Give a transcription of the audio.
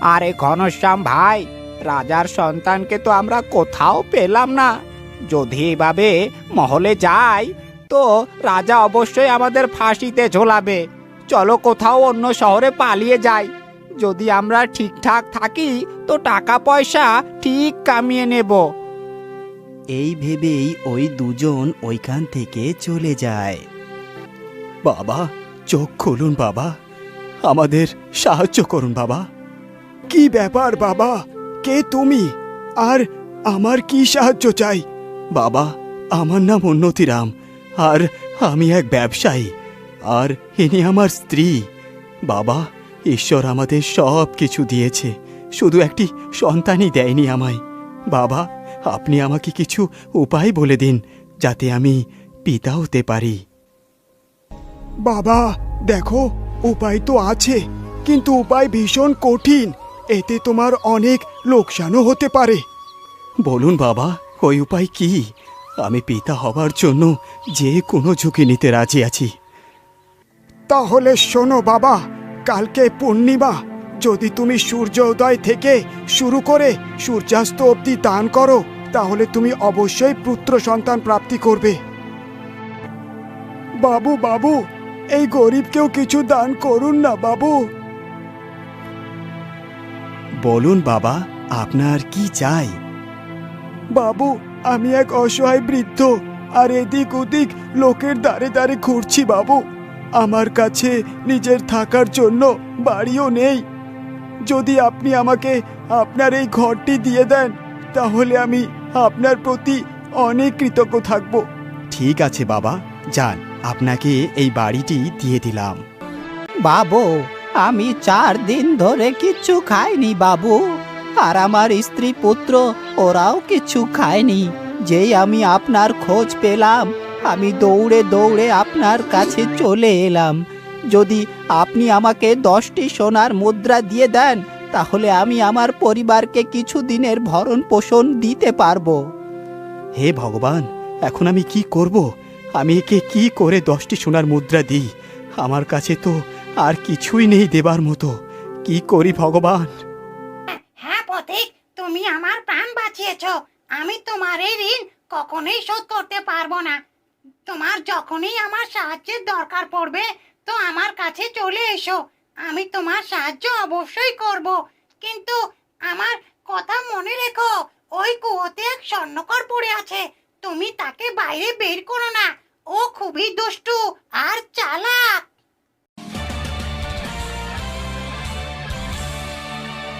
আরে ঘনশ্যাম ভাই, রাজার সন্তানকে তো আমরা কোথাও পেলাম না। যদি এভাবে মহলে যাই, তো রাজা অবশ্যই আমাদের ফাঁসিতে ঝোলাবে। চলো কোথাও অন্য শহরে পালিয়ে যাই। যদি আমরা ঠিকঠাক থাকি, তো টাকা পয়সা ঠিক কামিয়ে নেব। এই ভেবেই ওই দুজন ওইখান থেকে চলে যায়। বাবা, চোখ খুলুন বাবা। আমাদের সাহায্য করুন বাবা। কি ব্যাপার, বাবা? কে তুমি? আর আমার কি সাহায্য চাই? বাবা, আমার নাম উন্নতিরাম আর আমি এক ব্যবসায়ী, আর ইনি আমার স্ত্রী। বাবা, ঈশ্বর আমাদের সব কিছু দিয়েছে, শুধু একটি সন্তানই দেয়নি আমায়। বাবা, আপনি আমাকে কিছু উপায় বলে দিন, যাতে আমি পিতা হতে পারি। বাবা, দেখো, উপায় তো আছে, কিন্তু উপায় ভীষণ কঠিন। এতে তোমার অনেক লোকসানও হতে পারে। বলুন বাবা ওই উপায় কি? আমি পিতা হবার জন্য যে কোনো ঝুঁকি নিতে রাজি আছি। তাহলে শোনো বাবা কালকে পূর্ণিমা। যদি তুমি সূর্যোদয় থেকে শুরু করে সূর্যাস্ত অবধি দান করো তাহলে তুমি অবশ্যই পুত্র সন্তান প্রাপ্তি করবে। বাবু বাবু এই গরিবকেও কিছু দান করুন না বাবু। বলুন বাবা আপনার কি চাই? বাবু আমি এক অসহায় বৃদ্ধ আর এদিক ওদিক লোকের দ্বারে দ্বারে ঘুরছি বাবু। আমার কাছে নিজের থাকার জন্য বাড়িও নেই। যদি আপনি আমাকে আপনার এই ঘরটি দিয়ে দেন তাহলে আমি আপনার প্রতি অনেক কৃতজ্ঞ থাকব। ঠিক আছে বাবা যান আপনাকে এই বাড়িটি দিয়ে দিলাম। বাবু আমি চার দিন ধরে কিচ্ছু খাইনি বাবু। আর আমার স্ত্রী পুত্র, ওরাও কিছু খায়নি। যেই আমি আপনার খোঁজ পেলাম, আমি দৌড়ে দৌড়ে আপনার কাছে চলে এলাম। যদি আপনি আমাকে দশটি সোনার মুদ্রা দিয়ে দেন, তাহলে আমি আমার পরিবারকে কিছু দিনের ভরণ পোষণ দিতে পারব। হে ভগবান, এখন আমি কি করব? আমি একে কি করে দশটি সোনার মুদ্রা দিই? আমার কাছে তো আর কিছুই নেই দেবার মতো। কি করি ভগবান? হ্যাঁ পথিক, তুমি আমার প্রাণ বাঁচিয়েছ। আমি তোমার এই ঋণ কখনোই শোধ করতে পারব না। তোমার যখনই আমার সাহায্যের দরকার পড়বে, তো আমার কাছে চলে এসো। আমি তোমার সাহায্য অবশ্যই করব। কিন্তু আমার কথা মনে রেখো, ওই কুয়োতে এক স্বর্ণকর পড়ে আছে। তুমি তাকে বাইরে বের করো না। ও খুবই দুষ্টু আর